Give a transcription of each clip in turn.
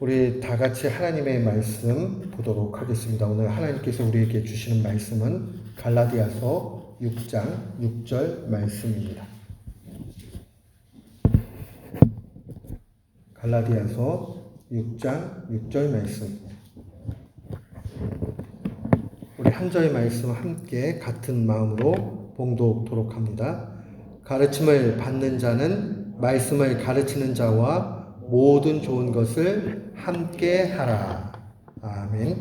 우리 다 같이 하나님의 말씀 보도록 하겠습니다. 오늘 하나님께서 우리에게 주시는 말씀은 갈라디아서 6장 6절 말씀입니다. 갈라디아서 6장 6절 말씀. 우리 한 절 말씀 함께 같은 마음으로 봉독토록 합니다. 가르침을 받는 자는 말씀을 가르치는 자와 모든 좋은 것을 함께 하라. 아멘.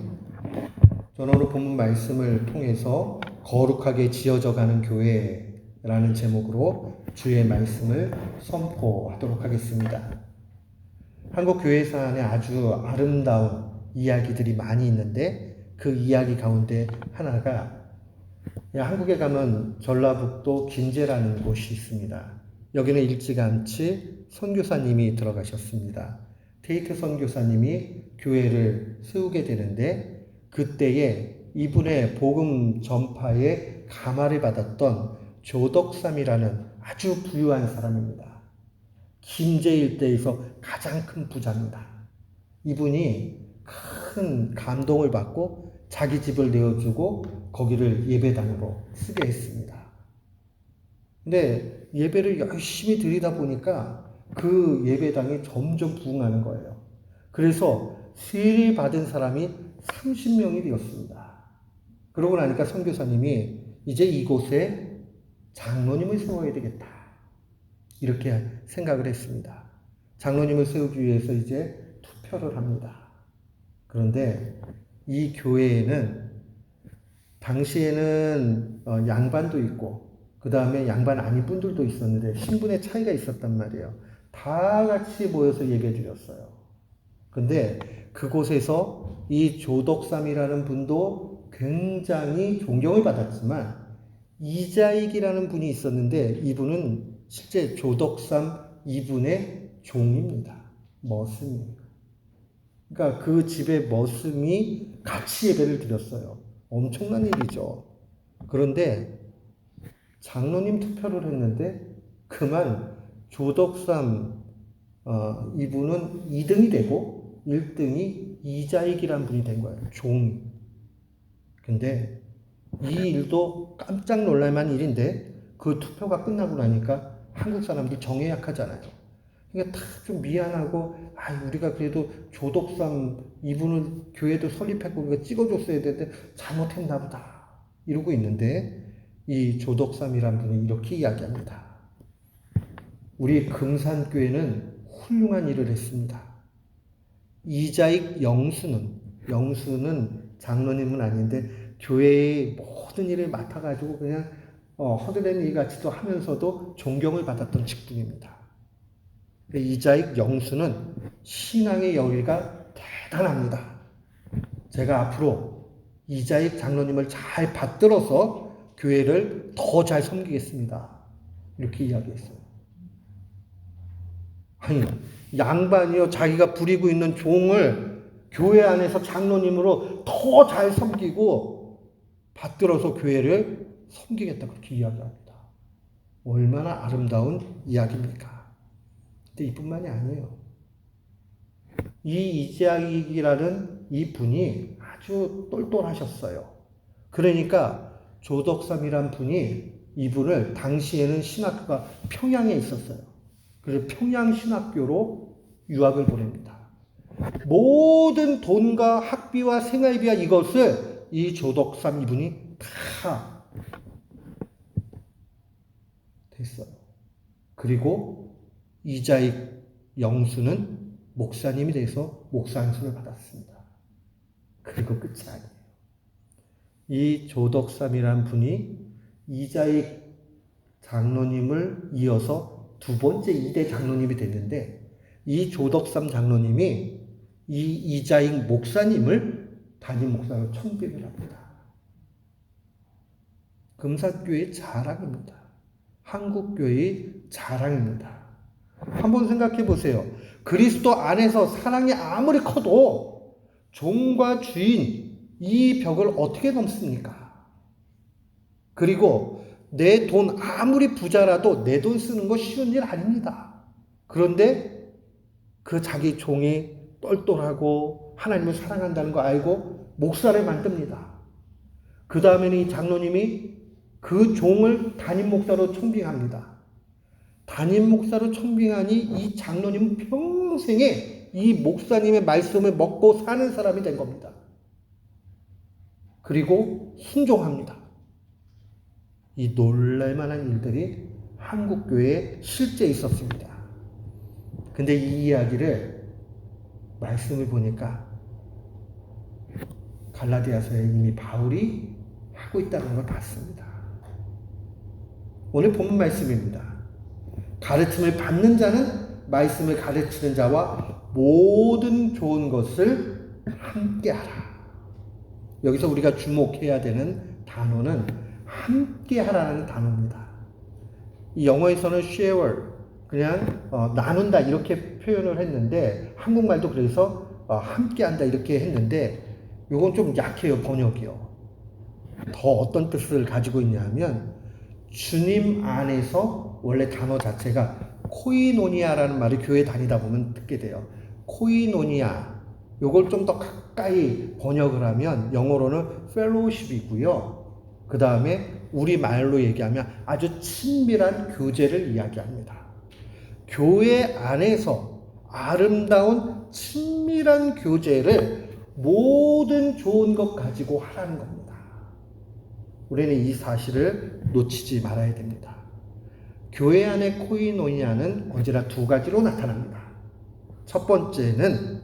오늘 본문 말씀을 통해서 거룩하게 지어져 가는 교회라는 제목으로 주의 말씀을 선포하도록 하겠습니다. 한국 교회 사 안에 아주 아름다운 이야기들이 많이 있는데 그 이야기 가운데 하나가 한국에 가면 전라북도 긴제라는 곳이 있습니다. 여기는 일찌감치 선교사님이 들어가셨습니다. 테이트 선교사님이 교회를 세우게 되는데 그때에 이분의 복음 전파에 감화를 받았던 조덕삼이라는 아주 부유한 사람입니다. 김제 일대에서 가장 큰 부자입니다. 이분이 큰 감동을 받고 자기 집을 내어주고 거기를 예배당으로 쓰게 했습니다. 근데 예배를 열심히 드리다 보니까 그 예배당이 점점 부흥하는 거예요. 그래서 세례 받은 사람이 30명이 되었습니다. 그러고 나니까 선교사님이 이제 이곳에 장로님을 세워야 되겠다. 이렇게 생각을 했습니다. 장로님을 세우기 위해서 이제 투표를 합니다. 그런데 이 교회에는 당시에는 어, 양반도 있고 그 다음에 양반 아닌 분들도 있었는데 신분의 차이가 있었단 말이에요. 다 같이 모여서 예배 드렸어요. 근데 그곳에서 이 조덕삼이라는 분도 굉장히 존경을 받았지만 이자익이라는 분이 있었는데 이분은 실제 조덕삼 이분의 종입니다. 머슴이에요. 그러니까 그 집의 머슴이 같이 예배를 드렸어요. 엄청난 일이죠. 그런데 장로님 투표를 했는데 그만 조덕삼 어, 이분은 2등이 되고 1등이 이자익이라는 분이 된 거예요. 종. 근데 이 일도 깜짝 놀랄만 일인데 그 투표가 끝나고 나니까 한국 사람들 정에 약하잖아요. 그러니까 다 좀 미안하고 아 우리가 그래도 조덕삼 이분을 교회도 설립했고 우리가 찍어줬어야 되는데 잘못했나 보다 이러고 있는데 이 조덕삼이란 분이 이렇게 이야기합니다. 우리 금산교회는 훌륭한 일을 했습니다. 이자익 영수는 영수는 장로님은 아닌데 교회의 모든 일을 맡아가지고 그냥 어, 허드렛 일 같이도 하면서도 존경을 받았던 직분입니다. 이자익 영수는 신앙의 열의가 대단합니다. 제가 앞으로 이자익 장로님을 잘 받들어서 교회를 더 잘 섬기겠습니다. 이렇게 이야기했어요. 아니, 양반이요, 자기가 부리고 있는 종을 교회 안에서 장로님으로 더 잘 섬기고 받들어서 교회를 섬기겠다. 그렇게 이야기합니다. 얼마나 아름다운 이야기입니까? 근데 이뿐만이 아니에요. 이 이자익이라는 이 분이 아주 똘똘하셨어요. 그러니까 조덕삼이란 분이 이분을 당시에는 신학교가 평양에 있었어요. 그래서 평양 신학교로 유학을 보냅니다. 모든 돈과 학비와 생활비와 이것을 이 조덕삼 이분이 다 됐어요. 그리고 이자익 영수는 목사님이 돼서 목사 안수를 받았습니다. 그리고 끝이 아니에요. 이 조덕삼이란 분이 이자익 장로님을 이어서 두 번째 이대 장로님이 됐는데 이 조덕삼 장로님이 이 이자익 목사님을 담임 목사로 청빙을 합니다. 금사교의 자랑입니다. 한국교의 자랑입니다. 한번 생각해 보세요. 그리스도 안에서 사랑이 아무리 커도 종과 주인 이 벽을 어떻게 넘습니까? 그리고 내 돈 아무리 부자라도 내 돈 쓰는 거 쉬운 일 아닙니다. 그런데 그 자기 종이 똘똘하고 하나님을 사랑한다는 거 알고 목사를 만듭니다. 그 다음에는 이 장로님이 그 종을 담임 목사로 청빙합니다. 담임 목사로 청빙하니 이 장로님은 평생에 이 목사님의 말씀을 먹고 사는 사람이 된 겁니다. 그리고 순종합니다. 이 놀랄만한 일들이 한국 교회에 실제 있었습니다. 근데 이 이야기를 말씀을 보니까 갈라디아서에 이미 바울이 하고 있다는 걸 봤습니다. 오늘 본문 말씀입니다. 가르침을 받는 자는 말씀을 가르치는 자와 모든 좋은 것을 함께 하라. 여기서 우리가 주목해야 되는 단어는 함께 하라는 단어입니다. 이 영어에서는 share, 그냥 어, 나눈다 이렇게 표현을 했는데 한국말도 그래서 어, 함께 한다 이렇게 했는데 이건 좀 약해요 번역이요. 더 어떤 뜻을 가지고 있냐면 주님 안에서 원래 단어 자체가 코이노니아라는 말을 교회 다니다 보면 듣게 돼요. 코이노니아. 요걸 좀 더 가까이 번역을 하면 영어로는 fellowship이고요. 그 다음에 우리 말로 얘기하면 아주 친밀한 교제를 이야기합니다. 교회 안에서 아름다운 친밀한 교제를 모든 좋은 것 가지고 하라는 겁니다. 우리는 이 사실을 놓치지 말아야 됩니다. 교회 안의 코이노니아는 언제나 두 가지로 나타납니다. 첫 번째는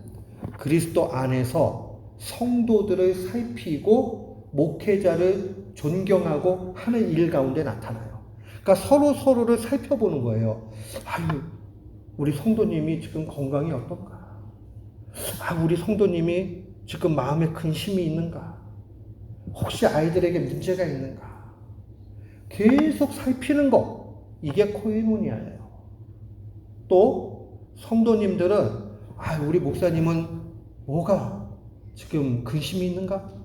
그리스도 안에서 성도들을 살피고 목회자를 존경하고 하는 일 가운데 나타나요. 그러니까 서로 서로를 살펴보는 거예요. 아유, 우리 성도님이 지금 건강이 어떤가? 아, 우리 성도님이 지금 마음에 큰 힘이 있는가? 혹시 아이들에게 문제가 있는가? 계속 살피는 거. 이게 코이노니아예요. 또 성도님들은 아, 우리 목사님은 뭐가 지금 근심이 있는가?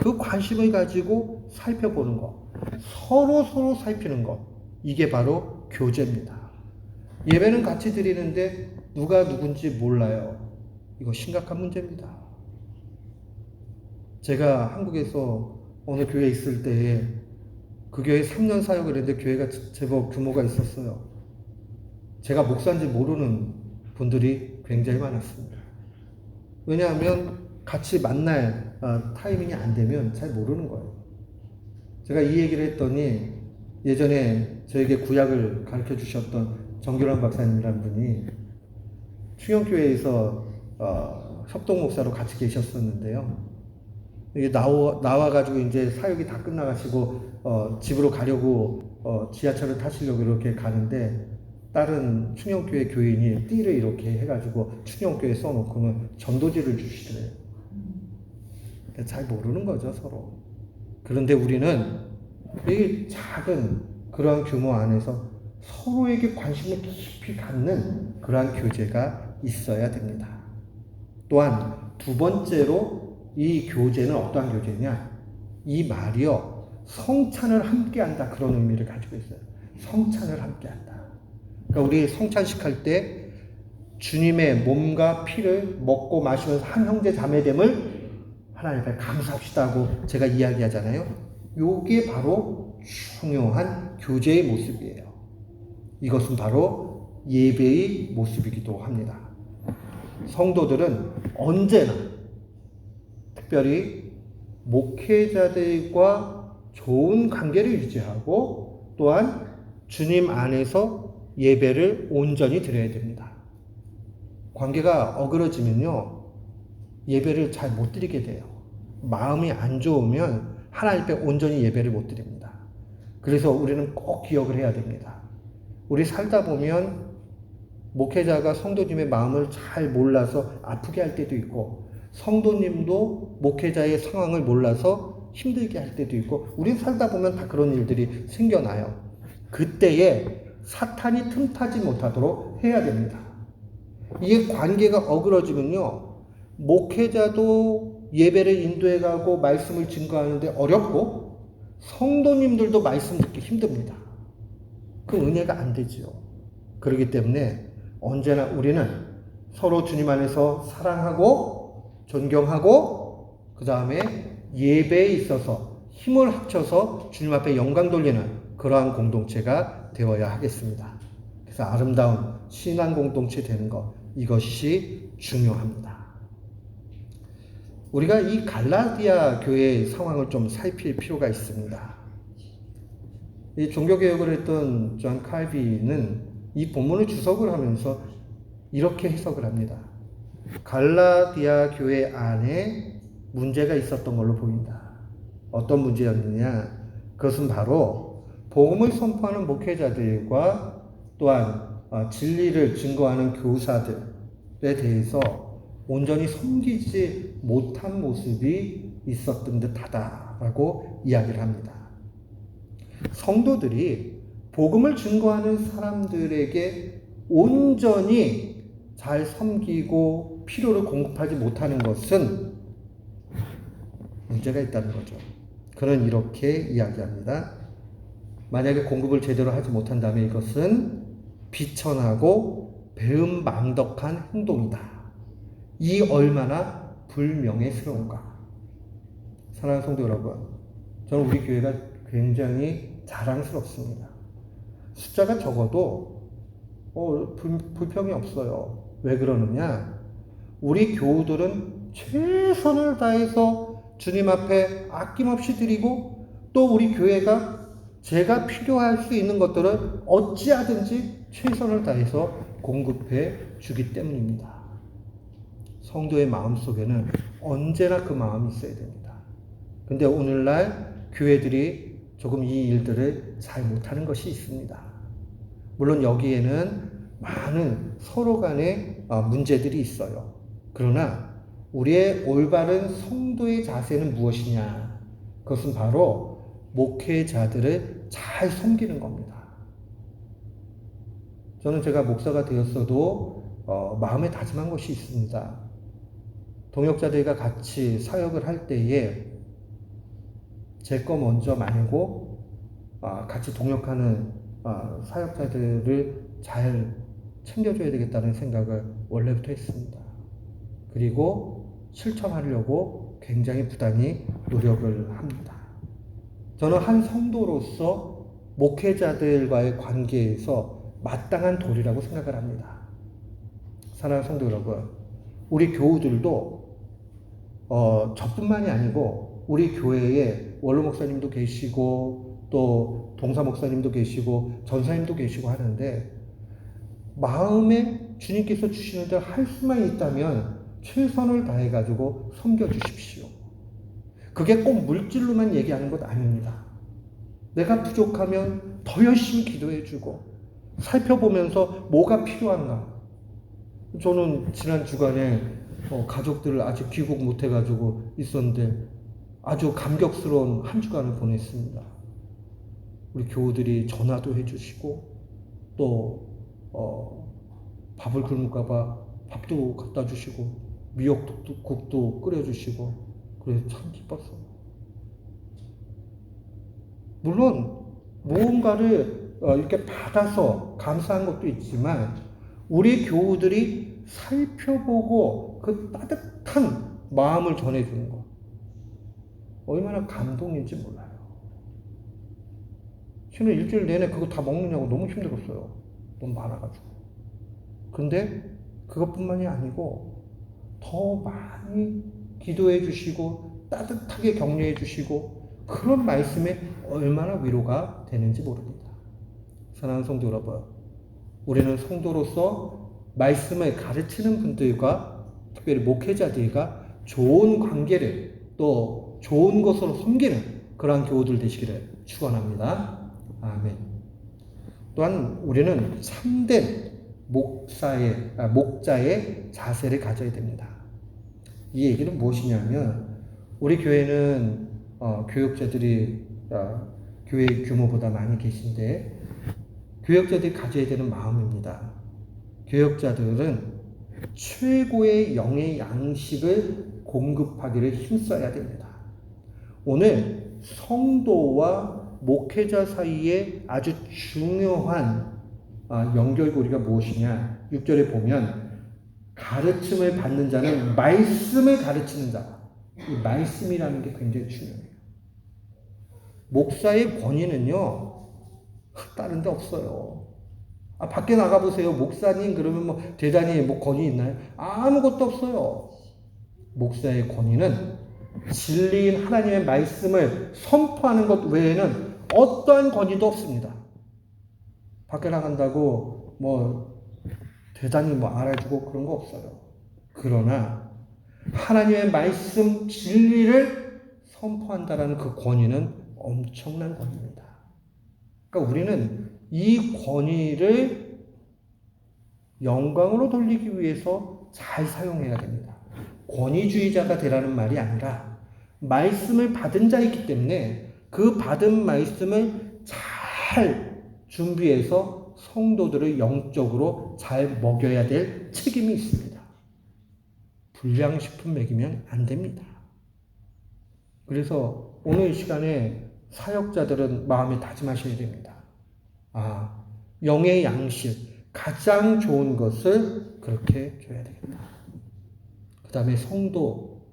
그 관심을 가지고 살펴보는 것. 서로 서로 살피는 것. 이게 바로 교제입니다. 예배는 같이 드리는데 누가 누군지 몰라요. 이거 심각한 문제입니다. 제가 한국에서 어느 교회에 있을 때에 그 교회 3년 사역을 했는데 교회가 제법 규모가 있었어요. 제가 목사인지 모르는 분들이 굉장히 많았습니다. 왜냐하면 같이 만날 어, 타이밍이 안 되면 잘 모르는 거예요. 제가 이 얘기를 했더니 예전에 저에게 구약을 가르쳐 주셨던 정규란 박사님이라는 분이 충영교회에서 어, 협동 목사로 같이 계셨었는데요. 나와, 나와가지고 이제 사역이 다 끝나가시고, 어, 집으로 가려고, 어, 지하철을 타시려고 이렇게 가는데, 다른 충영교회 교인이 띠를 이렇게 해가지고 충영교회 써놓고는 전도지를 주시더래요. 잘 모르는 거죠, 서로. 그런데 우리는 이 작은 그러한 규모 안에서 서로에게 관심을 깊이 갖는 그러한 교제가 있어야 됩니다. 또한 두 번째로 이 교제는 어떠한 교제냐? 이 말이요. 성찬을 함께 한다. 그런 의미를 가지고 있어요. 성찬을 함께 한다. 그러니까 우리 성찬식 할 때 주님의 몸과 피를 먹고 마시면서 한 형제 자매됨을 하나님 앞에 감사합시다 하고 제가 이야기하잖아요. 요게 바로 중요한 교제의 모습이에요. 이것은 바로 예배의 모습이기도 합니다. 성도들은 언제나 특별히 목회자들과 좋은 관계를 유지하고 또한 주님 안에서 예배를 온전히 드려야 됩니다. 관계가 어그러지면요, 예배를 잘 못 드리게 돼요. 마음이 안 좋으면 하나님 앞에 온전히 예배를 못 드립니다. 그래서 우리는 꼭 기억을 해야 됩니다. 우리 살다 보면 목회자가 성도님의 마음을 잘 몰라서 아프게 할 때도 있고, 성도님도 목회자의 상황을 몰라서 힘들게 할 때도 있고, 우리 살다 보면 다 그런 일들이 생겨나요. 그때에 사탄이 틈타지 못하도록 해야 됩니다. 이게 관계가 어그러지면요, 목회자도 예배를 인도해 가고 말씀을 증거하는데 어렵고, 성도님들도 말씀 듣기 힘듭니다. 그 은혜가 안 되지요. 그렇기 때문에 언제나 우리는 서로 주님 안에서 사랑하고 존경하고 그 다음에 예배에 있어서 힘을 합쳐서 주님 앞에 영광 돌리는 그러한 공동체가 되어야 하겠습니다. 그래서 아름다운 신앙 공동체 되는 것 이것이 중요합니다. 우리가 이 갈라디아 교회의 상황을 좀 살필 필요가 있습니다. 이 종교개혁을 했던 존 칼비는 이 본문을 주석을 하면서 이렇게 해석을 합니다. 갈라디아 교회 안에 문제가 있었던 걸로 보인다. 어떤 문제였느냐? 그것은 바로 복음을 선포하는 목회자들과 또한 어, 진리를 증거하는 교사들에 대해서 온전히 섬기지 못한 모습이 있었던 듯하다라고 이야기를 합니다. 성도들이 복음을 증거하는 사람들에게 온전히 잘 섬기고 필요를 공급하지 못하는 것은 문제가 있다는 거죠. 그는 이렇게 이야기합니다. 만약에 공급을 제대로 하지 못한다면 이것은 비천하고 배은망덕한 행동이다. 이 얼마나 불명예스러운가. 사랑하는 성도 여러분, 저는 우리 교회가 굉장히 자랑스럽습니다. 숫자가 적어도 어, 불, 불평이 없어요. 왜 그러느냐? 우리 교우들은 최선을 다해서 주님 앞에 아낌없이 드리고 또 우리 교회가 제가 필요할 수 있는 것들을 어찌하든지 최선을 다해서 공급해 주기 때문입니다. 성도의 마음 속에는 언제나 그 마음이 있어야 됩니다. 근데 오늘날 교회들이 조금 이 일들을 잘 못하는 것이 있습니다. 물론 여기에는 많은 서로 간의 어, 문제들이 있어요. 그러나 우리의 올바른 성도의 자세는 무엇이냐? 그것은 바로 목회자들을 잘 섬기는 겁니다. 저는 제가 목사가 되었어도 어, 마음에 다짐한 것이 있습니다. 동역자들과 같이 사역을 할 때에 제 거 먼저 말고 어, 같이 동역하는 어, 사역자들을 잘 챙겨줘야 되겠다는 생각을 원래부터 했습니다. 그리고 실천하려고 굉장히 부단히 노력을 합니다. 저는 한 성도로서 목회자들과의 관계에서 마땅한 도리라고 생각을 합니다. 사랑하는 성도 여러분, 우리 교우들도 어, 저뿐만이 아니고 우리 교회에 원로 목사님도 계시고 또 동사 목사님도 계시고 전사님도 계시고 하는데 마음에 주님께서 주시는 대로 할 수만 있다면 최선을 다해 가지고 섬겨 주십시오. 그게 꼭 물질로만 얘기하는 것 아닙니다. 내가 부족하면 더 열심히 기도해 주고 살펴보면서 뭐가 필요한가. 저는 지난 주간에 어, 가족들을 아직 귀국 못 해가지고 있었는데 아주 감격스러운 한 주간을 보냈습니다. 우리 교우들이 전화도 해주시고 또 어, 밥을 굶을까봐 밥도 갖다 주시고 미역국도 끓여주시고 그래서 참 기뻤어요. 물론 무언가를 어, 이렇게 받아서 감사한 것도 있지만 우리 교우들이 살펴보고 그 따뜻한 마음을 전해주는 것 얼마나 감동인지 몰라요. 저는 일주일 내내 그거 다 먹느냐고 너무 힘들었어요. 너무 많아가지고. 근데 그것뿐만이 아니고 더 많이 기도해 주시고 따뜻하게 격려해 주시고 그런 말씀에 얼마나 위로가 되는지 모릅니다. 사랑하는 성도 여러분, 우리는 성도로서 말씀을 가르치는 분들과 특별히 목회자들과 좋은 관계를 또 좋은 것으로 섬기는 그러한 교우들 되시기를 축원합니다. 아멘. 또한 우리는 참된 목사의 아, 목자의 자세를 가져야 됩니다. 이 얘기는 무엇이냐면 우리 교회는 어, 교육자들이 어, 교회 규모보다 많이 계신데 교역자들이 가져야 되는 마음입니다. 교역자들은 최고의 영의 양식을 공급하기를 힘써야 됩니다. 오늘 성도와 목회자 사이에 아주 중요한 아, 연결고리가 무엇이냐? 6절에 보면 가르침을 받는 자는 말씀을 가르치는 자. 이 말씀이라는 게 굉장히 중요해요. 목사의 권위는요, 다른 데 없어요. 아, 밖에 나가보세요. 목사님, 그러면 뭐, 대단히 뭐 권위 있나요? 아무것도 없어요. 목사의 권위는 진리인 하나님의 말씀을 선포하는 것 외에는 어떠한 권위도 없습니다. 밖에 나간다고 뭐, 대단히 뭐 알아주고 그런 거 없어요. 그러나, 하나님의 말씀 진리를 선포한다라는 그 권위는 엄청난 권위입니다. 그러니까 우리는 이 권위를 영광으로 돌리기 위해서 잘 사용해야 됩니다. 권위주의자가 되라는 말이 아니라 말씀을 받은 자이기 때문에 그 받은 말씀을 잘 준비해서 성도들을 영적으로 잘 먹여야 될 책임이 있습니다. 불량식품 먹이면 안 됩니다. 그래서 오늘 시간에 사역자들은 마음에 다짐하셔야 됩니다. 아, 영의 양식, 가장 좋은 것을 그렇게 줘야 되겠다. 그 다음에 성도,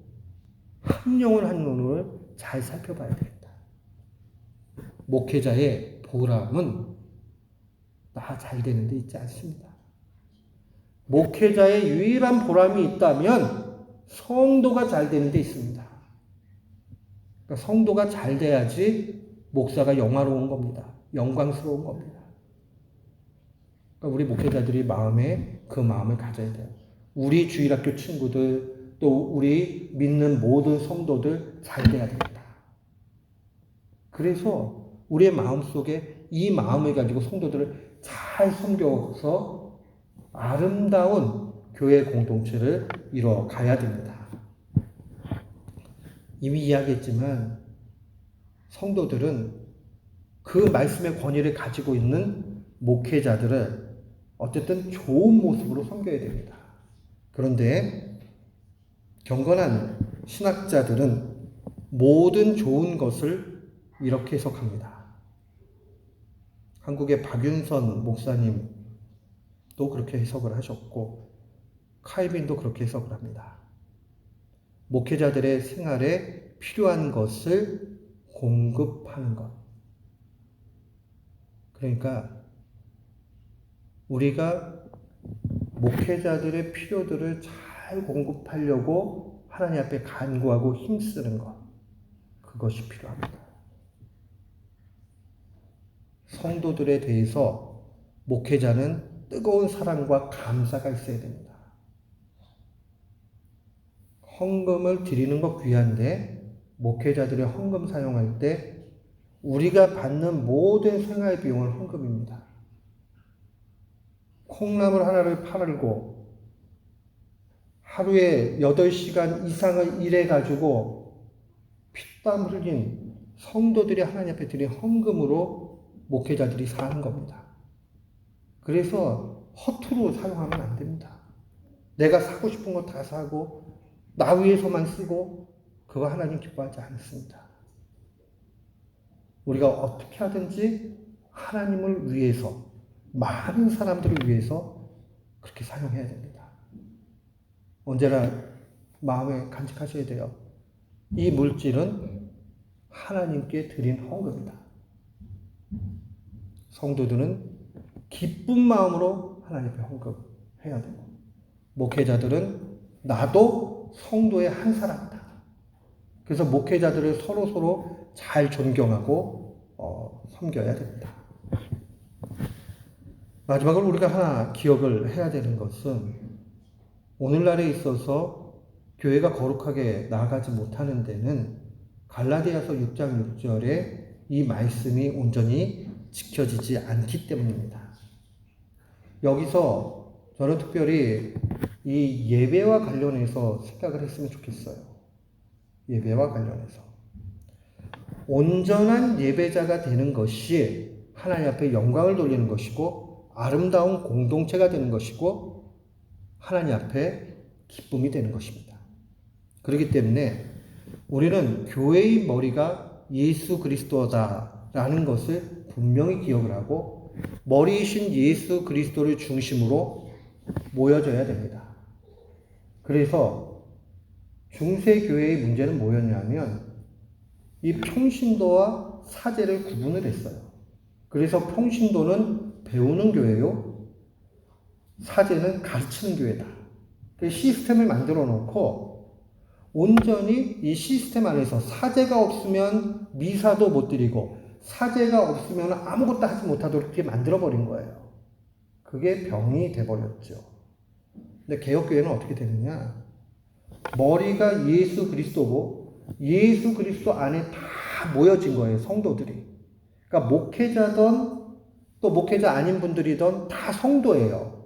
한 영혼 한 영혼을 잘 살펴봐야 되겠다. 목회자의 보람은 나 잘 되는 데 있지 않습니다. 목회자의 유일한 보람이 있다면 성도가 잘 되는 데 있습니다. 그러니까 성도가 잘 돼야지 목사가 영화로운 겁니다. 영광스러운 겁니다. 그러니까 우리 목회자들이 마음에 그 마음을 가져야 돼요. 우리 주일학교 친구들 또 우리 믿는 모든 성도들 잘 돼야 됩니다. 그래서 우리의 마음 속에 이 마음을 가지고 성도들을 잘 섬겨서 아름다운 교회 공동체를 이뤄 가야 됩니다. 이미 이야기했지만 성도들은 그 말씀의 권위를 가지고 있는 목회자들을 어쨌든 좋은 모습으로 섬겨야 됩니다. 그런데 경건한 신학자들은 모든 좋은 것을 이렇게 해석합니다. 한국의 박윤선 목사님도 그렇게 해석을 하셨고, 카이빈도 그렇게 해석을 합니다. 목회자들의 생활에 필요한 것을 공급하는 것. 그러니까 우리가 목회자들의 필요들을 잘 공급하려고 하나님 앞에 간구하고 힘쓰는 것. 그것이 필요합니다. 성도들에 대해서 목회자는 뜨거운 사랑과 감사가 있어야 됩니다. 헌금을 드리는 것 귀한데 목회자들의 헌금 사용할 때 우리가 받는 모든 생활 비용은 헌금입니다. 콩나물 하나를 팔고 하루에 8시간 이상을 일해가지고 피땀 흘린 성도들이 하나님 앞에 드린 헌금으로 목회자들이 사는 겁니다. 그래서 허투루 사용하면 안 됩니다. 내가 사고 싶은 거 다 사고 나 위해서만 쓰고 그거 하나님 기뻐하지 않습니다. 우리가 어떻게 하든지 하나님을 위해서 많은 사람들을 위해서 그렇게 사용해야 됩니다. 언제나 마음에 간직하셔야 돼요. 이 물질은 하나님께 드린 헌금이다. 성도들은 기쁜 마음으로 하나님 앞에 헌금해야 되고 목회자들은 나도 성도의 한 사람이다. 그래서 목회자들을 서로 서로 잘 존경하고 어, 섬겨야 됩니다. 마지막으로 우리가 하나 기억을 해야 되는 것은 오늘날에 있어서 교회가 거룩하게 나아가지 못하는 데는 갈라디아서 6장 6절에 이 말씀이 온전히 지켜지지 않기 때문입니다. 여기서 저는 특별히 이 예배와 관련해서 생각을 했으면 좋겠어요. 예배와 관련해서. 온전한 예배자가 되는 것이 하나님 앞에 영광을 돌리는 것이고 아름다운 공동체가 되는 것이고 하나님 앞에 기쁨이 되는 것입니다. 그렇기 때문에 우리는 교회의 머리가 예수 그리스도다라는 것을 분명히 기억을 하고 머리이신 예수 그리스도를 중심으로 모여져야 됩니다. 그래서 중세교회의 문제는 뭐였냐면 이 평신도와 사제를 구분을 했어요. 그래서 평신도는 배우는 교회요. 사제는 가르치는 교회다. 그 시스템을 만들어 놓고 온전히 이 시스템 안에서 사제가 없으면 미사도 못 드리고 사제가 없으면 아무것도 하지 못하도록 그렇게 만들어 버린 거예요. 그게 병이 돼 버렸죠. 근데 개혁교회는 어떻게 되느냐? 머리가 예수 그리스도고 예수 그리스도 안에 다 모여진 거예요, 성도들이. 그러니까 목회자든 또 목회자 아닌 분들이든 다 성도예요.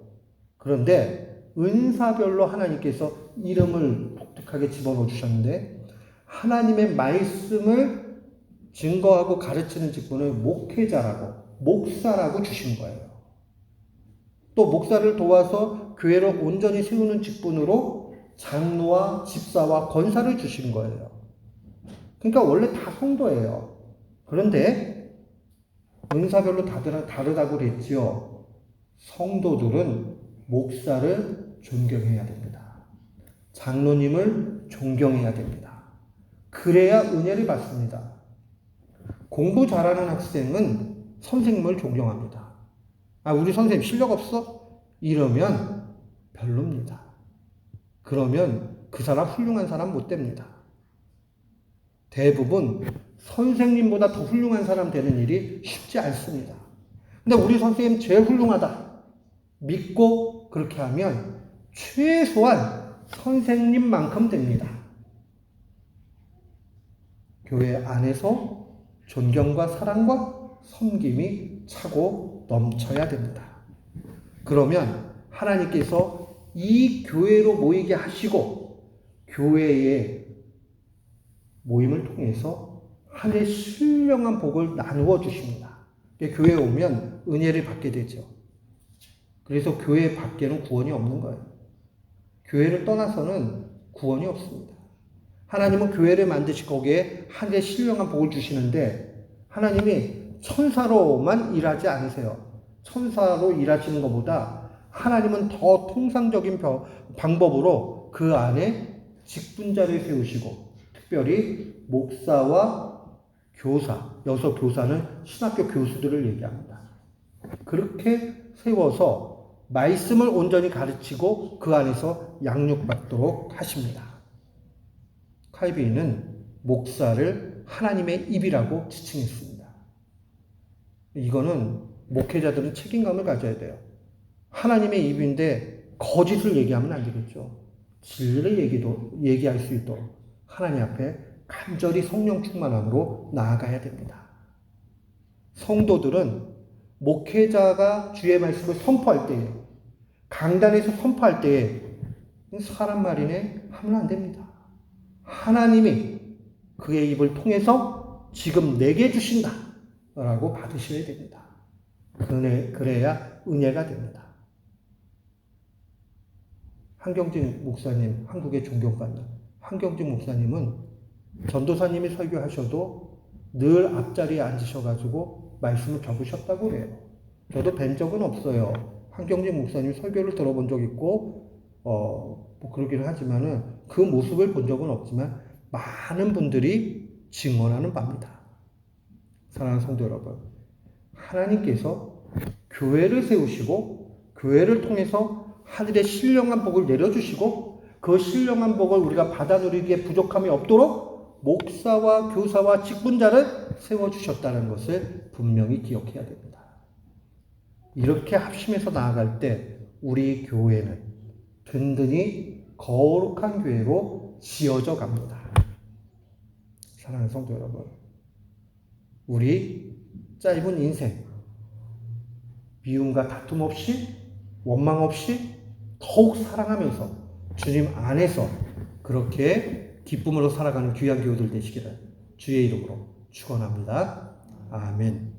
그런데 은사별로 하나님께서 이름을 독특하게 집어넣어 주셨는데 하나님의 말씀을 증거하고 가르치는 직분을 목회자라고 목사라고 주신 거예요. 또 목사를 도와서 교회를 온전히 세우는 직분으로 장로와 집사와 권사를 주신 거예요. 그러니까 원래 다 성도예요. 그런데 은사별로 다르, 다르다고 그랬지요. 성도들은 목사를 존경해야 됩니다. 장로님을 존경해야 됩니다. 그래야 은혜를 받습니다. 공부 잘하는 학생은 선생님을 존경합니다. 아, 우리 선생님 실력 없어? 이러면 별로입니다. 그러면 그 사람 훌륭한 사람 못 됩니다. 대부분 선생님보다 더 훌륭한 사람 되는 일이 쉽지 않습니다. 근데 우리 선생님 제일 훌륭하다. 믿고 그렇게 하면 최소한 선생님만큼 됩니다. 교회 안에서 존경과 사랑과 섬김이 차고 넘쳐야 됩니다. 그러면 하나님께서 이 교회로 모이게 하시고 교회의 모임을 통해서 하나의 신령한 복을 나누어 주십니다. 교회에 오면 은혜를 받게 되죠. 그래서 교회 밖에는 구원이 없는 거예요. 교회를 떠나서는 구원이 없습니다. 하나님은 교회를 만드시고 거기에 하나의 신령한 복을 주시는데 하나님이 천사로만 일하지 않으세요. 천사로 일하시는 것보다 하나님은 더 통상적인 방법으로 그 안에 직분자를 세우시고 특별히 목사와 교사, 여기서 교사는 신학교 교수들을 얘기합니다. 그렇게 세워서 말씀을 온전히 가르치고 그 안에서 양육받도록 하십니다. 칼빈은 목사를 하나님의 입이라고 지칭했습니다. 이거는 목회자들은 책임감을 가져야 돼요. 하나님의 입인데 거짓을 얘기하면 안 되겠죠. 진리를 얘기도, 얘기할 수 있도록 하나님 앞에 간절히 성령 충만함으로 나아가야 됩니다. 성도들은 목회자가 주의 말씀을 선포할 때에, 강단에서 선포할 때에, 사람 말이네 하면 안 됩니다. 하나님이 그의 입을 통해서 지금 내게 주신다. 라고 받으셔야 됩니다. 그래, 그래야 은혜가 됩니다. 한경진 목사님, 한국의 존경받는 한경진 목사님은 전도사님이 설교하셔도 늘 앞자리에 앉으셔가지고 말씀을 적으셨다고 그래요. 저도 뵌 적은 없어요. 한경진 목사님 설교를 들어본 적 있고, 어, 뭐 그러기는 하지만은 그 모습을 본 적은 없지만 많은 분들이 증언하는 바입니다. 사랑하는 성도 여러분. 하나님께서 교회를 세우시고, 교회를 통해서 하늘의 신령한 복을 내려주시고, 그 신령한 복을 우리가 받아 누리기에 부족함이 없도록 목사와 교사와 직분자를 세워주셨다는 것을 분명히 기억해야 됩니다. 이렇게 합심해서 나아갈 때 우리 교회는 든든히 거룩한 교회로 지어져 갑니다. 사랑하는 성도 여러분, 우리 짧은 인생, 미움과 다툼 없이, 원망 없이 더욱 사랑하면서 주님 안에서 그렇게 기쁨으로 살아가는 귀한 교우들 되시기를 주의 이름으로 축원합니다. 아멘.